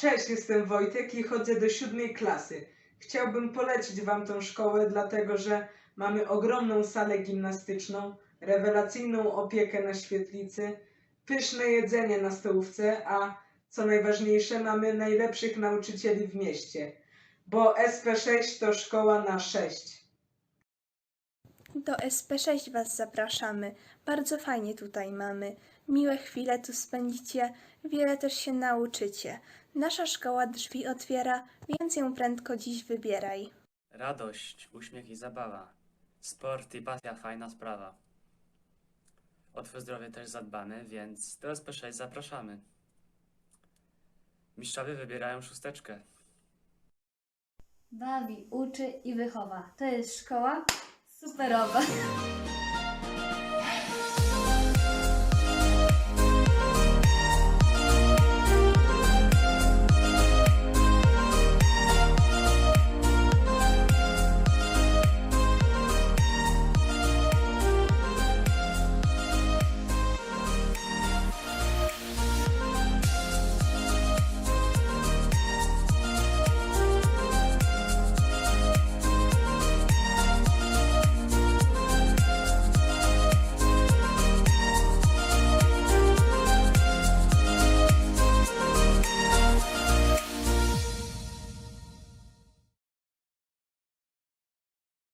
Cześć, jestem Wojtek i chodzę do siódmej klasy. Chciałbym polecić Wam tą szkołę, dlatego że mamy ogromną salę gimnastyczną, rewelacyjną opiekę na świetlicy, pyszne jedzenie na stołówce, a co najważniejsze, mamy najlepszych nauczycieli w mieście, bo SP6 to szkoła na 6. Do SP6 Was zapraszamy. Bardzo fajnie tutaj mamy. Miłe chwile tu spędzicie, wiele też się nauczycie. Nasza szkoła drzwi otwiera, więc ją prędko dziś wybieraj. Radość, uśmiech i zabawa. Sport i pasja fajna sprawa. O Twoje zdrowie też zadbamy, więc do SP6 zapraszamy. Mistrzowie wybierają szósteczkę. Bawi, uczy i wychowa. To jest szkoła superowa.